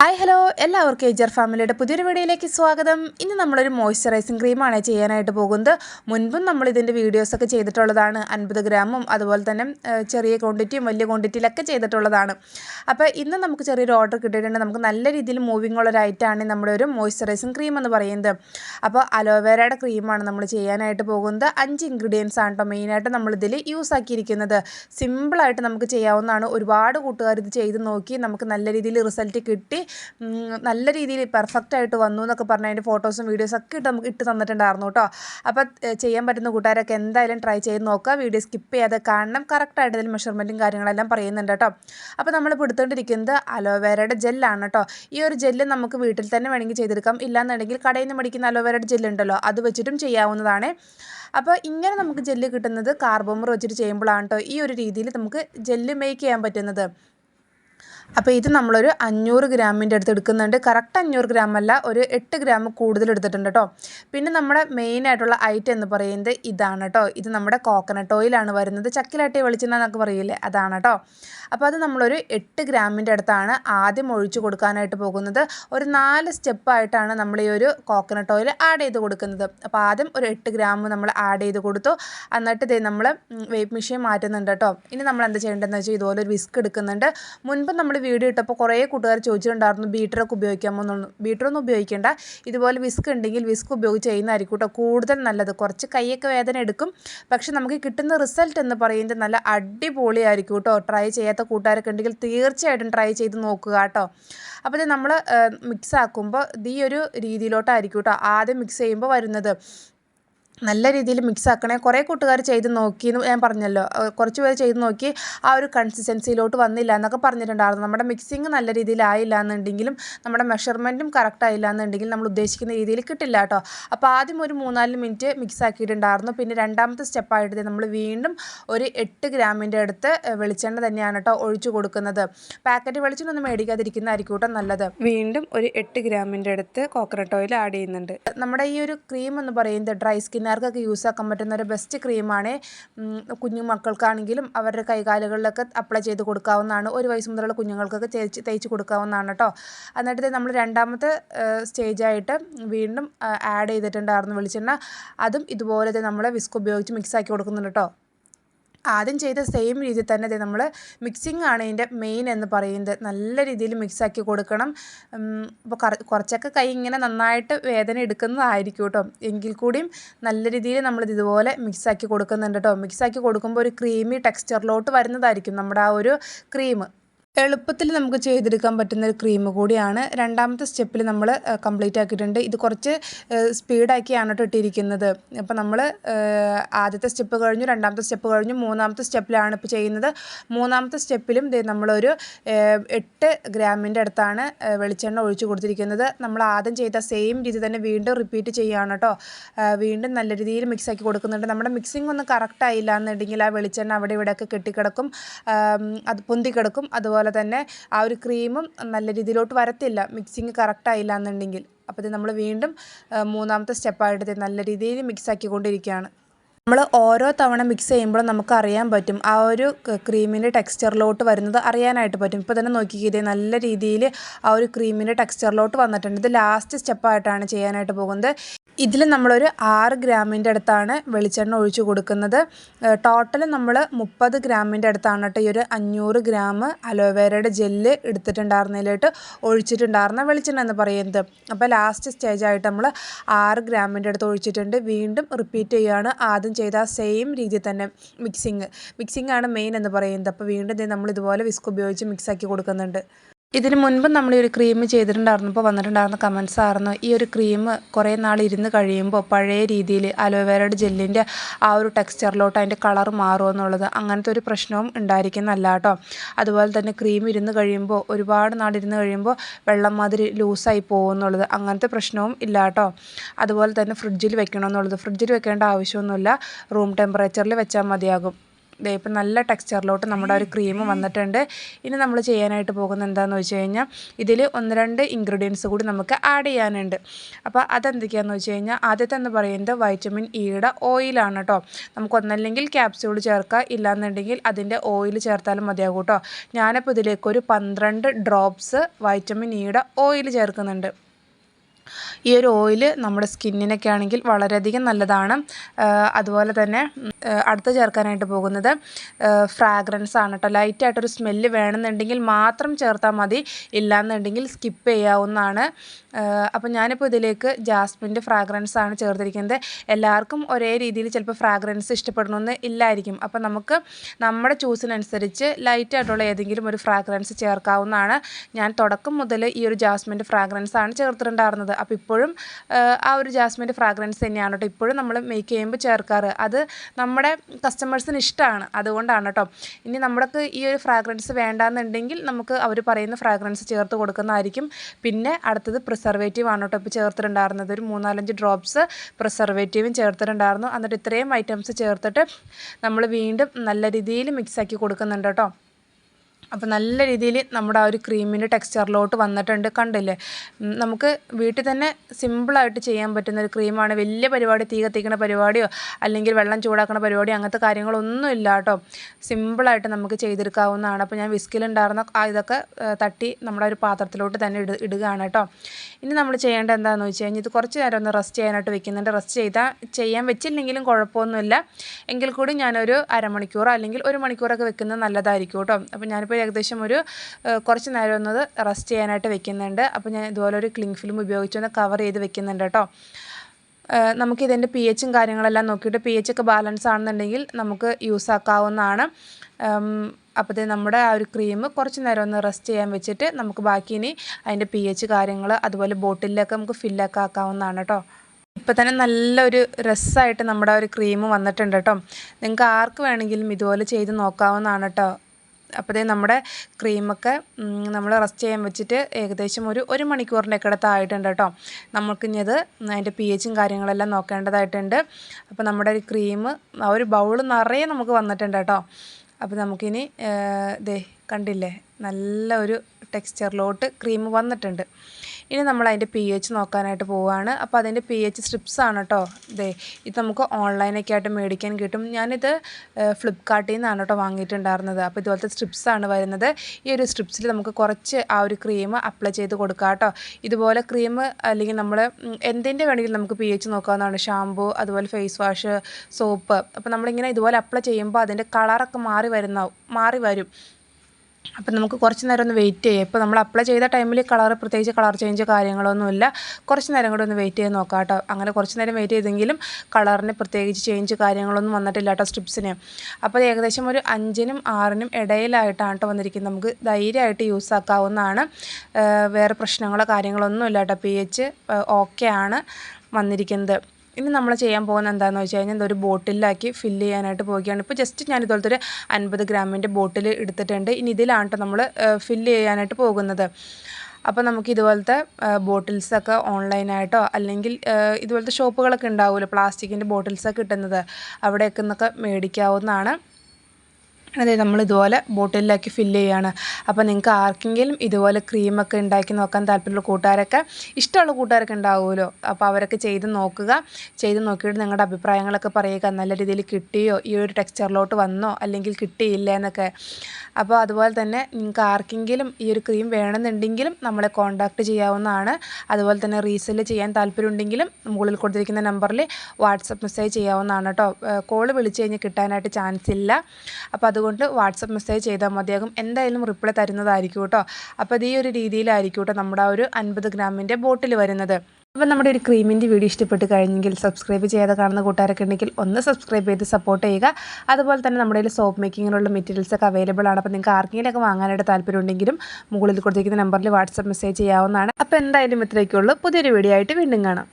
Hi hello എല്ലാവർക്കും ഏജർ ഫാമിലിയുടെ പുതിയൊരു വീഡിയോയിലേക്ക് സ്വാഗതം. ഇന്ന് നമ്മളൊരു മോയ്സ്ചറൈസിങ് ക്രീമാണ് ചെയ്യാനായിട്ട് പോകുന്നത്. മുൻപും നമ്മൾ ഇതിന്റെ വീഡിയോസൊക്കെ ചെയ്തിട്ടുള്ളതാണ്. അൻപത് ഗ്രാമും അതുപോലെ തന്നെ ചെറിയ ക്വാണ്ടിറ്റിയും വലിയ ക്വാണ്ടിറ്റിയിലൊക്കെ ചെയ്തിട്ടുള്ളതാണ്. അപ്പോൾ ഇന്ന് നമുക്ക് ചെറിയൊരു ഓർഡർ കിട്ടിയിട്ടുണ്ട്. നമുക്ക് നല്ല രീതിയിൽ മൂവിങ് ഉള്ള ഒരു ഐറ്റമാണ് നമ്മുടെ ഒരു മോയ്സ്ചറൈസിങ് ക്രീം എന്ന് പറയുന്നത്. അപ്പോൾ അലോവേരയുടെ ക്രീമാണ് നമ്മൾ ചെയ്യാനായിട്ട് പോകുന്നത്. അഞ്ച് ഇൻഗ്രീഡിയൻസ് ആണ് കേട്ടോ മെയിനായിട്ട് നമ്മളിതിൽ യൂസ് ആക്കിയിരിക്കുന്നത്. സിമ്പിളായിട്ട് നമുക്ക് ചെയ്യാവുന്നതാണ്. ഒരുപാട് കൂട്ടുകാർ ഇത് ചെയ്ത് നോക്കി നമുക്ക് നല്ല രീതിയിൽ റിസൾട്ട് കിട്ടി. നല്ല രീതിയിൽ പെർഫെക്റ്റ് ആയിട്ട് വന്നു എന്നൊക്കെ പറഞ്ഞ് അതിന്റെ ഫോട്ടോസും വീഡിയോസും ഒക്കെ ഇട്ട് നമുക്ക് ഇട്ട് തന്നിട്ടുണ്ടായിരുന്നു കേട്ടോ. അപ്പോൾ ചെയ്യാൻ പറ്റുന്ന കൂട്ടുകാരൊക്കെ എന്തായാലും ട്രൈ ചെയ്ത് നോക്കുക. വീഡിയോ സ്കിപ്പ് ചെയ്യാതെ കാണണം. കറക്റ്റായിട്ട് ഇതിൽ മെഷർമെന്റും കാര്യങ്ങളെല്ലാം പറയുന്നുണ്ട് കേട്ടോ. അപ്പോൾ നമ്മൾ ഇപ്പോൾ എടുത്തുകൊണ്ടിരിക്കുന്നത് അലോവേരയുടെ ജെല്ലാണ് കേട്ടോ. ഈ ഒരു ജെല്ല് നമുക്ക് വീട്ടിൽ തന്നെ വേണമെങ്കിൽ ചെയ്തെടുക്കാം. ഇല്ലാന്നുണ്ടെങ്കിൽ കടയിൽ നിന്ന് മേടിക്കുന്ന അലോവേരയുടെ ജെല്ലുണ്ടല്ലോ അത് വെച്ചിട്ടും ചെയ്യാവുന്നതാണ്. അപ്പോൾ ഇങ്ങനെ നമുക്ക് ജെല്ല് കിട്ടുന്നത് കാർബോമർ വെച്ചിട്ട് ചെയ്യുമ്പോഴാണ് കേട്ടോ ഈ ഒരു രീതിയിൽ നമുക്ക് ജെല്ല് മേക്ക് ചെയ്യാൻ പറ്റുന്നത്. അപ്പോൾ ഇത് നമ്മളൊരു അഞ്ഞൂറ് ഗ്രാമിന്റെ അടുത്ത് എടുക്കുന്നുണ്ട്. കറക്റ്റ് അഞ്ഞൂറ് ഗ്രാം അല്ല ഒരു എട്ട് ഗ്രാം കൂടുതൽ എടുത്തിട്ടുണ്ട് കേട്ടോ പിന്നെ നമ്മുടെ മെയിൻ ആയിട്ടുള്ള ഐറ്റം എന്ന് പറയുന്നത് ഇതാണ് കേട്ടോ ഇത് നമ്മുടെ കോക്കനട്ട് ഓയിലാണ് വരുന്നത്. ചക്കിലാട്ടിയ വെളിച്ചെണ്ണ എന്നൊക്കെ പറയില്ലേ അതാണ് കേട്ടോ അപ്പോൾ അത് നമ്മളൊരു എട്ട് ഗ്രാമിന്റെ അടുത്താണ് ആദ്യം ഒഴിച്ചു കൊടുക്കാനായിട്ട് പോകുന്നത്. ഒരു നാല് സ്റ്റെപ്പായിട്ടാണ് നമ്മൾ ഈ ഒരു കോക്കനട്ട് ഓയിൽ ആഡ് ചെയ്ത് കൊടുക്കുന്നത്. അപ്പോൾ ആദ്യം ഒരു എട്ട് ഗ്രാം നമ്മൾ ആഡ് ചെയ്ത് കൊടുത്തു. എന്നിട്ട് ഇതേ നമ്മൾ വേപ്പ് മെഷീൻ മാറ്റുന്നുണ്ട് കേട്ടോ ഇനി നമ്മൾ എന്താ ചെയ്യേണ്ടതെന്ന് വെച്ചാൽ ഇതുപോലെ ഒരു വിസ്ക് എടുക്കുന്നുണ്ട്. മുൻപ് നമ്മൾ വീഡിയോ ഇട്ടപ്പോൾ കുറേ കൂട്ടുകാർ ചോദിച്ചിട്ടുണ്ടായിരുന്നു ബീറ്ററൊക്കെ ഉപയോഗിക്കാമോ എന്നു ബീറ്ററൊന്നും ഉപയോഗിക്കേണ്ട. ഇതുപോലെ വിസ്ക് ഉണ്ടെങ്കിൽ വിസ്ക് ഉപയോഗിച്ച് ചെയ്യുന്നതായിരിക്കും കേട്ടോ കൂടുതൽ നല്ലത്. കുറച്ച് കൈയൊക്കെ വേദന എടുക്കും. പക്ഷെ നമുക്ക് കിട്ടുന്ന റിസൾട്ട് എന്ന് പറയുന്നത് നല്ല അടിപൊളിയായിരിക്കും കേട്ടോ. ട്രൈ ചെയ്യാത്ത കൂട്ടുകാരൊക്കെ ഉണ്ടെങ്കിൽ തീർച്ചയായിട്ടും ട്രൈ ചെയ്ത് നോക്കുക കേട്ടോ. അപ്പോൾ നമ്മൾ മിക്സ് ആക്കുമ്പോൾ ഈ ഒരു രീതിയിലോട്ടായിരിക്കും കേട്ടോ ആദ്യം മിക്സ് ചെയ്യുമ്പോൾ വരുന്നത്. നല്ല രീതിയിൽ മിക്സ് ആക്കണേ കുറേ കൂട്ടുകാർ ചെയ്ത് നോക്കി എന്ന് ഞാൻ പറഞ്ഞല്ലോ. കുറച്ച് പേര് ചെയ്ത് നോക്കി ആ ഒരു കൺസിസ്റ്റൻസിയിലോട്ട് വന്നില്ല എന്നൊക്കെ പറഞ്ഞിട്ടുണ്ടായിരുന്നു. നമ്മുടെ മിക്സിങ് നല്ല രീതിയിലായില്ല എന്നുണ്ടെങ്കിലും നമ്മുടെ മെഷർമെന്റും കറക്റ്റ് ആയില്ല എന്നുണ്ടെങ്കിൽ നമ്മൾ ഉദ്ദേശിക്കുന്ന രീതിയിൽ കിട്ടില്ല കേട്ടോ. അപ്പോൾ ആദ്യം ഒരു മൂന്നാൽ മിനിറ്റ് മിക്സ് ആക്കിയിട്ടുണ്ടായിരുന്നു പിന്നെ രണ്ടാമത്തെ സ്റ്റെപ്പായിട്ട് നമ്മൾ വീണ്ടും ഒരു എട്ട് ഗ്രാമിന്റെ അടുത്ത് വെളിച്ചെണ്ണ തന്നെയാണ് കേട്ടോ ഒഴിച്ചു കൊടുക്കുന്നത്. പാക്കറ്റ് വെളിച്ചെണ്ണ ഒന്നും മേടിക്കാതിരിക്കുന്നതായിരിക്കും കേട്ടോ നല്ലത്. വീണ്ടും ഒരു എട്ട് ഗ്രാമിന്റെ അടുത്ത് കോക്കനട്ട് ഓയിൽ ആഡ് ചെയ്യുന്നുണ്ട്. നമ്മുടെ ഈ ഒരു ക്രീം എന്ന് പറയുന്നത് ഡ്രൈ സ്കിന്നുകാർക്കൊക്കെ യൂസ് ആക്കാൻ പറ്റുന്ന ഒരു ബെസ്റ്റ് ക്രീമാണ് കുഞ്ഞു മക്കൾക്കാണെങ്കിലും അവരുടെ കൈകാലുകളിലൊക്കെ അപ്ലൈ ചെയ്ത് കൊടുക്കാവുന്നതാണ്. ഒരു വയസ്സ് മുതലുള്ള കുഞ്ഞുങ്ങൾക്കൊക്കെ തേച്ച് തേച്ച് കൊടുക്കാവുന്നതാണ് കേട്ടോ എന്നിട്ട് നമ്മൾ രണ്ടാമത്തെ സ്റ്റേജായിട്ട് വീണ്ടും ആഡ് ചെയ്തിട്ടുണ്ടായിരുന്നു വെളിച്ചെണ്ണ. അതും ഇതുപോലെ തന്നെ നമ്മൾ വിസ്ക് ഉപയോഗിച്ച് മിക്സ് ആക്കി കൊടുക്കുന്നുണ്ട് കേട്ടോ ആദ്യം ചെയ്ത സെയിം രീതിയിൽ തന്നെ നമ്മൾ മിക്സിംഗ് ആണ് ഇതിന്റെ മെയിൻ എന്ന് പറയുന്നത്. നല്ല രീതിയിൽ മിക്സാക്കി കൊടുക്കണം. അപ്പോൾ കുറച്ചൊക്കെ കൈ ഇങ്ങനെ നന്നായിട്ട് വേദന എടുക്കുന്നതായിരിക്കും കേട്ടോ. എങ്കിൽ കൂടിയും നല്ല രീതിയിൽ നമ്മളിത് ഇതുപോലെ മിക്സാക്കി കൊടുക്കുന്നുണ്ട് കേട്ടോ. മിക്സാക്കി കൊടുക്കുമ്പോൾ ഒരു ക്രീമി ടെക്സ്ചറിലോട്ട് വരുന്നതായിരിക്കും നമ്മുടെ ആ ഒരു ക്രീം എളുപ്പത്തിൽ നമുക്ക് ചെയ്തെടുക്കാൻ പറ്റുന്ന ഒരു ക്രീം കൂടിയാണ്. രണ്ടാമത്തെ സ്റ്റെപ്പിൽ നമ്മൾ കംപ്ലീറ്റ് ആക്കിയിട്ടുണ്ട്. ഇത് കുറച്ച് സ്പീഡാക്കിയാണ് കേട്ടോ ഇട്ടിരിക്കുന്നത്. അപ്പോൾ നമ്മൾ ആദ്യത്തെ സ്റ്റെപ്പ് കഴിഞ്ഞു രണ്ടാമത്തെ സ്റ്റെപ്പ് കഴിഞ്ഞു മൂന്നാമത്തെ സ്റ്റെപ്പിലാണ് ഇപ്പോൾ ചെയ്യുന്നത്. മൂന്നാമത്തെ സ്റ്റെപ്പിലും നമ്മളൊരു എട്ട് ഗ്രാമിന്റെ അടുത്താണ് വെളിച്ചെണ്ണ ഒഴിച്ചു കൊടുത്തിരിക്കുന്നത്. നമ്മൾ ആദ്യം ചെയ്ത സെയിം രീതി തന്നെ വീണ്ടും റിപ്പീറ്റ് ചെയ്യുകയാണ് കേട്ടോ വീണ്ടും നല്ല രീതിയിൽ മിക്സ് ആക്കി കൊടുക്കുന്നുണ്ട്. നമ്മുടെ മിക്സിംഗ് ഒന്ന് കറക്റ്റ് ആയില്ല എന്നുണ്ടെങ്കിൽ ആ വെളിച്ചെണ്ണ അവിടെ ഇവിടെയൊക്കെ കെട്ടിക്കിടക്കും. അത് പൊന്തിക്കിടക്കും. അതുപോലെ തന്നെ ആ ഒരു ക്രീമും നല്ല രീതിയിലോട്ട് വരത്തില്ല. മിക്സിങ് കറക്റ്റ് ആയില്ല എന്നുണ്ടെങ്കിൽ. അപ്പോൾ ഇത് നമ്മൾ വീണ്ടും മൂന്നാമത്തെ സ്റ്റെപ്പായിട്ട് നല്ല രീതിയിൽ മിക്സ് ആക്കിക്കൊണ്ടിരിക്കുകയാണ്. നമ്മൾ ഓരോ തവണ മിക്സ് ചെയ്യുമ്പോഴും നമുക്ക് അറിയാൻ പറ്റും. ആ ഒരു ക്രീമിന്റെ ടെക്സ്ചറിലോട്ട് വരുന്നത് അറിയാനായിട്ട് പറ്റും. ഇപ്പോൾ തന്നെ നോക്കിക്കേ ഇതേ നല്ല രീതിയിൽ ആ ഒരു ക്രീമിന്റെ ടെക്സ്ചറിലോട്ട് വന്നിട്ടുണ്ട്. ഇത് ലാസ്റ്റ് സ്റ്റെപ്പായിട്ടാണ് ചെയ്യാനായിട്ട് പോകുന്നത്. ഇതിൽ നമ്മളൊരു ആറ് ഗ്രാമിന്റെ അടുത്താണ് വെളിച്ചെണ്ണ ഒഴിച്ചു കൊടുക്കുന്നത്. ടോട്ടൽ നമ്മൾ മുപ്പത് ഗ്രാമിന്റെ അടുത്താണ് കേട്ടോ ഈ ഒരു അഞ്ഞൂറ് ഗ്രാം അലോവേരയുടെ ജെല്ല് എടുത്തിട്ടുണ്ടായിരുന്നതിലോട്ട് ഒഴിച്ചിട്ടുണ്ടായിരുന്ന വെളിച്ചെണ്ണ എന്ന് പറയുന്നത്. അപ്പോൾ ലാസ്റ്റ് സ്റ്റേജായിട്ട് നമ്മൾ ആറ് ഗ്രാമിന്റെ അടുത്ത് ഒഴിച്ചിട്ടുണ്ട്. വീണ്ടും റിപ്പീറ്റ് ചെയ്യുകയാണ് ആദ്യം ചെയ്ത സെയിം രീതിയിൽ തന്നെ മിക്സിങ് മിക്സിംഗ് ആണ് മെയിൻ എന്ന് പറയുന്നത്. അപ്പോൾ വീണ്ടും നമ്മൾ ഇതുപോലെ വിസ്ക് ഉപയോഗിച്ച് മിക്സാക്കി കൊടുക്കുന്നുണ്ട്. ഇതിന് മുൻപ് നമ്മൾ ഈ ഒരു ക്രീം ചെയ്തിട്ടുണ്ടായിരുന്നപ്പോൾ വന്നിട്ടുണ്ടായിരുന്ന കമൻസ് ആയിരുന്നു. ഈ ഒരു ക്രീം കുറേ നാൾ ഇരുന്ന് കഴിയുമ്പോൾ പഴയ രീതിയിൽ അലോവേരയുടെ ജെല്ലിന്റെ ആ ഒരു ടെക്സ്ചറിലോട്ട് അതിന്റെ കളർ മാറുമോ എന്നുള്ളത് അങ്ങനത്തെ ഒരു പ്രശ്നവും ഉണ്ടായിരിക്കുന്നല്ല കേട്ടോ. അതുപോലെ തന്നെ ക്രീം ഇരുന്ന് കഴിയുമ്പോൾ ഒരുപാട് നാൾ ഇരുന്ന് കഴിയുമ്പോൾ വെള്ളം മാതിരി ലൂസായി പോകുമെന്നുള്ളത് അങ്ങനത്തെ പ്രശ്നവും ഇല്ല കേട്ടോ. അതുപോലെ തന്നെ ഫ്രിഡ്ജിൽ വെക്കണമെന്നുള്ളത് ഫ്രിഡ്ജിൽ വെക്കേണ്ട ആവശ്യമൊന്നുമില്ല. റൂം ടെമ്പറേച്ചറിൽ വെച്ചാൽ മതിയാകും. ദേ ഇപ്പം നല്ല ടെക്സ്ചറിലോട്ട് നമ്മുടെ ഒരു ക്രീം വന്നിട്ടുണ്ട്. ഇനി നമ്മൾ ചെയ്യാനായിട്ട് പോകുന്നത് എന്താണെന്ന് വെച്ച് കഴിഞ്ഞാൽ ഇതിൽ ഒന്ന് രണ്ട് ഇൻഗ്രീഡിയൻസ് കൂടി നമുക്ക് ആഡ് ചെയ്യാനുണ്ട്. അപ്പോൾ അതെന്തൊക്കെയാണെന്ന് വെച്ച് കഴിഞ്ഞാൽ ആദ്യത്തെ എന്ന് പറയുന്നത് വൈറ്റമിൻ ഇയുടെ ഓയിലാണ് കേട്ടോ നമുക്ക് ഒന്നല്ലെങ്കിൽ ക്യാപ്സ്യൂൾ ചേർക്കുക ഇല്ലാന്നുണ്ടെങ്കിൽ അതിന്റെ ഓയിൽ ചേർത്താലും മതിയാകും കേട്ടോ ഞാനിപ്പോൾ ഇതിലേക്ക് ഒരു പന്ത്രണ്ട് ഡ്രോപ്സ് വൈറ്റമിൻ ഇയുടെ ഓയിൽ ചേർക്കുന്നുണ്ട്. ഈ ഒരു ഓയിൽ നമ്മുടെ സ്കിന്നിനൊക്കെ ആണെങ്കിൽ വളരെയധികം നല്ലതാണ്. അതുപോലെ തന്നെ അടുത്ത് ചേർക്കാനായിട്ട് പോകുന്നത് ഫ്രാഗ്രൻസ് ആണ് കേട്ടോ. ലൈറ്റായിട്ടൊരു സ്മെല്ല് വേണമെന്നുണ്ടെങ്കിൽ മാത്രം ചേർത്താൽ മതി. ഇല്ലാന്നുണ്ടെങ്കിൽ സ്കിപ്പ് ചെയ്യാവുന്നതാണ്. അപ്പോൾ ഞാനിപ്പോൾ ഇതിലേക്ക് ജാസ്മിന്റെ ഫ്രാഗ്രൻസ് ആണ് ചേർത്തിരിക്കുന്നത്. എല്ലാവർക്കും ഒരേ രീതിയിൽ ചിലപ്പോൾ ഫ്രാഗ്രൻസ് ഇഷ്ടപ്പെടണമെന്ന് ഇല്ലായിരിക്കും. അപ്പോൾ നമുക്ക് നമ്മുടെ ചൂസിനനുസരിച്ച് ലൈറ്റായിട്ടുള്ള ഏതെങ്കിലും ഒരു ഫ്രാഗ്രൻസ് ചേർക്കാവുന്നതാണ്. ഞാൻ തുടക്കം മുതൽ ഈ ഒരു ജാസ്മിന്റെ ഫ്രാഗ്രൻസ് ആണ് ചേർത്തിട്ടുണ്ടായിരുന്നത്. അപ്പോൾ ഇപ്പോഴും ആ ഒരു ജാസ്മിന്റെ ഫ്രാഗ്രൻസ് തന്നെയാണ് കേട്ടോ ഇപ്പോഴും നമ്മൾ മേക്ക് ചെയ്യുമ്പോൾ ചേർക്കാറ്. അത് നമ്മുടെ കസ്റ്റമേഴ്സിന് ഇഷ്ടമാണ് അതുകൊണ്ടാണ് കേട്ടോ ഇനി നമ്മൾക്ക് ഈ ഒരു ഫ്രാഗ്രൻസ് വേണ്ടാന്നുണ്ടെങ്കിൽ നമുക്ക് അവർ പറയുന്ന ഫ്രാഗ്രൻസ് ചേർത്ത് കൊടുക്കുന്നതായിരിക്കും. പിന്നെ അടുത്തത് പ്രിസർവേറ്റീവ് ആണ് കേട്ടോ ഇപ്പോൾ ചേർത്തിട്ടുണ്ടായിരുന്നത് ഒരു മൂന്നാലഞ്ച് ഡ്രോപ്സ് പ്രിസർവേറ്റീവും ചേർത്തിട്ടുണ്ടായിരുന്നു. എന്നിട്ട് ഇത്രയും ഐറ്റംസ് ചേർത്തിട്ട് നമ്മൾ വീണ്ടും നല്ല രീതിയിൽ മിക്സാക്കി കൊടുക്കുന്നുണ്ട് കേട്ടോ അപ്പോൾ നല്ല രീതിയിൽ നമ്മുടെ ആ ഒരു ക്രീമിന്റെ ടെക്സ്ചറിലോട്ട് വന്നിട്ടുണ്ട്. കണ്ടില്ലേ? നമുക്ക് വീട്ടിൽ തന്നെ സിമ്പിളായിട്ട് ചെയ്യാൻ പറ്റുന്ന ഒരു ക്രീമാണ് വലിയ പരിപാടി തീ കത്തിക്കുന്ന പരിപാടിയോ അല്ലെങ്കിൽ വെള്ളം ചൂടാക്കുന്ന പരിപാടിയോ അങ്ങനത്തെ കാര്യങ്ങളൊന്നും ഇല്ല കേട്ടോ. സിമ്പിളായിട്ട് നമുക്ക് ചെയ്തെടുക്കാവുന്നതാണ്. അപ്പോൾ ഞാൻ വിസ്കിലുണ്ടായിരുന്ന ഇതൊക്കെ തട്ടി നമ്മുടെ ഒരു പാത്രത്തിലോട്ട് തന്നെ ഇട ഇടുകയാണ് കേട്ടോ. ഇനി നമ്മൾ ചെയ്യേണ്ടത് എന്താണെന്ന് വെച്ച് കഴിഞ്ഞാൽ ഇത് കുറച്ച് നേരം ഒന്ന് റെസ്റ്റ് ചെയ്യാനായിട്ട് വെക്കുന്നുണ്ട്. റെസ്റ്റ് ചെയ്താൽ ചെയ്യാൻ വെച്ചില്ലെങ്കിലും കുഴപ്പമൊന്നുമില്ല. എങ്കിൽ കൂടി ഞാനൊരു അരമണിക്കൂറോ അല്ലെങ്കിൽ ഒരു മണിക്കൂറൊക്കെ വെക്കുന്നത് നല്ലതായിരിക്കും കേട്ടോ. അപ്പോൾ ഞാനിപ്പോൾ ഏകദേശം ഒരു കുറച്ച് നേരം ഒന്നത് റെസ്റ്റ് ചെയ്യാനായിട്ട് വെക്കുന്നുണ്ട്. അപ്പോൾ ഞാൻ ഇതുപോലെ ഒരു ക്ലിങ് ഫിലിം ഉപയോഗിച്ച് ഒന്ന് കവർ ചെയ്ത് വെക്കുന്നുണ്ട് കേട്ടോ. നമുക്കിതിന്റെ പി എച്ചും കാര്യങ്ങളെല്ലാം നോക്കിയിട്ട് പി എച്ച് ഒക്കെ ബാലൻസ് ആണെന്നുണ്ടെങ്കിൽ നമുക്ക് യൂസ് ആക്കാവുന്നതാണ്. അപ്പോൾ നമ്മുടെ ആ ഒരു ക്രീം കുറച്ച് നേരം ഒന്ന് റെസ്റ്റ് ചെയ്യാൻ വെച്ചിട്ട് നമുക്ക് ബാക്കി ഇനി അതിന്റെ പി എച്ച് കാര്യങ്ങൾ അതുപോലെ ബോട്ടിലൊക്കെ നമുക്ക് ഫില്ലൊക്കെ ആക്കാവുന്നതാണ് കേട്ടോ. ഇപ്പം തന്നെ നല്ലൊരു രസമായിട്ട് നമ്മുടെ ഒരു ക്രീം വന്നിട്ടുണ്ട് കേട്ടോ. നിങ്ങൾക്ക് ആർക്ക് വേണമെങ്കിലും ഇതുപോലെ ചെയ്ത് നോക്കാവുന്നതാണ് കേട്ടോ. അപ്പോഴത്തേ നമ്മുടെ ക്രീമൊക്കെ നമ്മൾ റെസ്റ്റ് ചെയ്യാൻ വെച്ചിട്ട് ഏകദേശം ഒരു ഒരു മണിക്കൂറിന്റെ ഒക്കെ അടുത്ത് ആയിട്ടുണ്ട് കേട്ടോ നമുക്കിനി അത് അതിന്റെ പി എച്ചും കാര്യങ്ങളെല്ലാം നോക്കേണ്ടതായിട്ടുണ്ട്. അപ്പോൾ നമ്മുടെ ഒരു ക്രീം ആ ഒരു ബൗൾ നിറയെ നമുക്ക് വന്നിട്ടുണ്ട് കേട്ടോ അപ്പോൾ നമുക്കിനി ദേ കണ്ടില്ലേ? നല്ല ഒരു ടെക്സ്ചറിലോട്ട് ക്രീം വന്നിട്ടുണ്ട്. ഇനി നമ്മൾ അതിന്റെ പി എച്ച് നോക്കാനായിട്ട് പോവുകയാണ് അപ്പോൾ അതിന്റെ പി എച്ച് സ്ട്രിപ്സ് ആണ് കേട്ടോ ഇതേ ഇത് നമുക്ക് ഓൺലൈനൊക്കെ ആയിട്ട് മേടിക്കാൻ കിട്ടും. ഞാനിത് ഫ്ലിപ്കാർട്ടിൽ നിന്നാണ് കേട്ടോ വാങ്ങിയിട്ടുണ്ടായിരുന്നത്. അപ്പോൾ ഇതുപോലത്തെ സ്ട്രിപ്സ് ആണ് വരുന്നത്. ഈ ഒരു സ്ട്രിപ്സിൽ നമുക്ക് കുറച്ച് ആ ഒരു ക്രീം അപ്ലൈ ചെയ്ത് കൊടുക്കാം കേട്ടോ ഇതുപോലെ ക്രീം അല്ലെങ്കിൽ നമ്മൾ എന്തിന്റെ വേണമെങ്കിലും നമുക്ക് പി എച്ച് നോക്കാവുന്നതാണ്. ഷാമ്പു അതുപോലെ ഫേസ് വാഷ് സോപ്പ് അപ്പോൾ നമ്മളിങ്ങനെ ഇതുപോലെ അപ്ലൈ ചെയ്യുമ്പോൾ അതിന്റെ കളറൊക്കെ മാറി വരുന്ന മാറി വരും. അപ്പം നമുക്ക് കുറച്ച് നേരം ഒന്ന് വെയിറ്റ് ചെയ്യാം. ഇപ്പോൾ നമ്മൾ അപ്ലൈ ചെയ്ത ടൈമിൽ കളർ പ്രത്യേകിച്ച് കളർ ചേഞ്ച് കാര്യങ്ങളൊന്നുമില്ല. കുറച്ച് നേരം കൂടെ ഒന്ന് വെയിറ്റ് ചെയ്ത് നോക്കാം കേട്ടോ. അങ്ങനെ കുറച്ച് നേരം വെയിറ്റ് ചെയ്തെങ്കിലും കളറിന് പ്രത്യേകിച്ച് ചേഞ്ച് കാര്യങ്ങളൊന്നും വന്നിട്ടില്ല കേട്ടോ സ്ട്രിപ്സിന് അപ്പോൾ ഏകദേശം ഒരു അഞ്ചിനും ആറിനും ഇടയിലായിട്ടാണ് കേട്ടോ വന്നിരിക്കുന്നത്. നമുക്ക് ധൈര്യമായിട്ട് യൂസ് ആക്കാവുന്നതാണ്. വേറെ പ്രശ്നങ്ങളോ കാര്യങ്ങളൊന്നും ഇല്ല കേട്ടോ. പി എച്ച് ഓക്കെ ആണ് വന്നിരിക്കുന്നത്. ഇനി നമ്മൾ ചെയ്യാൻ പോകുന്ന എന്താണെന്ന് വെച്ച് കഴിഞ്ഞാൽ ഒരു ബോട്ടിലാക്കി ഫില്ല് ചെയ്യാനായിട്ട് പോവുകയാണ്. ഇപ്പോൾ ജസ്റ്റ് ഞാൻ ഇതുപോലത്തെ ഒരു അൻപത് ഗ്രാമിന്റെ ബോട്ടിൽ എടുത്തിട്ടുണ്ട്. ഇനി ഇതിലാണ് നമ്മൾ ഫില്ല് ചെയ്യാനായിട്ട് പോകുന്നത്. അപ്പോൾ നമുക്ക് ഇതുപോലത്തെ ബോട്ടിൽസൊക്കെ ഓൺലൈനായിട്ടോ അല്ലെങ്കിൽ ഇതുപോലത്തെ ഷോപ്പുകളൊക്കെ ഉണ്ടാവുമല്ലോ പ്ലാസ്റ്റിക്കിന്റെ ബോട്ടിൽസൊക്കെ കിട്ടുന്നത് അവിടെയൊക്കെ നിന്നൊക്കെ മേടിക്കാവുന്നതാണ്. അതെ നമ്മൾ ഇതുപോലെ ബോട്ടിലാക്കി ഫില്ല് ചെയ്യുകയാണ് അപ്പോൾ നിങ്ങൾക്ക് ആർക്കെങ്കിലും ഇതുപോലെ ക്രീമൊക്കെ ഉണ്ടാക്കി നോക്കാൻ താല്പര്യമുള്ള കൂട്ടുകാരൊക്കെ ഇഷ്ടമുള്ള കൂട്ടുകാരൊക്കെ ഉണ്ടാവുമല്ലോ. അപ്പോൾ അവരൊക്കെ ചെയ്ത് നോക്കുക. ചെയ്ത് നോക്കിയിട്ട് നിങ്ങളുടെ അഭിപ്രായങ്ങളൊക്കെ പറയുക. നല്ല രീതിയിൽ കിട്ടിയോ? ഈ ഒരു ടെക്സ്ചറിലോട്ട് വന്നോ? അല്ലെങ്കിൽ കിട്ടിയില്ല എന്നൊക്കെ. അപ്പോൾ അതുപോലെ തന്നെ നിങ്ങൾക്ക് ആർക്കെങ്കിലും ഈ ഒരു ക്രീം വേണമെന്നുണ്ടെങ്കിലും നമ്മളെ കോൺടാക്റ്റ് ചെയ്യാവുന്നതാണ്. അതുപോലെ തന്നെ റീസെൽ ചെയ്യാൻ താല്പര്യമുണ്ടെങ്കിലും മുകളിൽ കൊടുത്തിരിക്കുന്ന നമ്പറിൽ വാട്സപ്പ് മെസ്സേജ് ചെയ്യാവുന്നതാണ് കേട്ടോ. കോൾ വിളിച്ച് കഴിഞ്ഞ് കിട്ടാനായിട്ട് ചാൻസ് ഇല്ല. അപ്പോൾ അതുകൊണ്ട് വാട്സപ്പ് മെസ്സേജ് ചെയ്താൽ മതിയാകും. എന്തായാലും റിപ്ലൈ തരുന്നതായിരിക്കും കേട്ടോ. അപ്പോൾ അത് ഈ ഒരു രീതിയിലായിരിക്കും കേട്ടോ നമ്മുടെ ആ ഒരു അൻപത് ഗ്രാമിന്റെ ബോട്ടിൽ വരുന്നത്. അപ്പം നമ്മുടെ ഒരു ക്രീമിന്റെ വീഡിയോ ഇഷ്ടപ്പെട്ട് കഴിഞ്ഞെങ്കിൽ സബ്സ്ക്രൈബ് ചെയ്യാതെ കാണുന്ന കൂട്ടുകാരൊക്കെ ഉണ്ടെങ്കിൽ ഒന്ന് സബ്സ്ക്രൈബ് ചെയ്ത് സപ്പോർട്ട് ചെയ്യുക. അതുപോലെ തന്നെ നമ്മുടെ കയ്യിൽ സോപ്പ് മേക്കിങ്ങിനുള്ള മെറ്റീരിയൽസ് ഒക്കെ അവൈലബിൾ ആണ്. അപ്പോൾ നിങ്ങൾക്ക് ആർക്കെങ്കിലൊക്കെ വാങ്ങാനായിട്ട് താല്പര്യമുണ്ടെങ്കിലും മുകളിൽ കൊടുത്തിരിക്കുന്ന നമ്പറിൽ വാട്സപ്പ് മെസ്സേജ് ചെയ്യാവുന്നതാണ്. അപ്പോൾ എന്തായാലും ഇത്രയൊക്കെയുള്ളൂ പുതിയൊരു വീഡിയോ ആയിട്ട് വീണ്ടും കാണാം.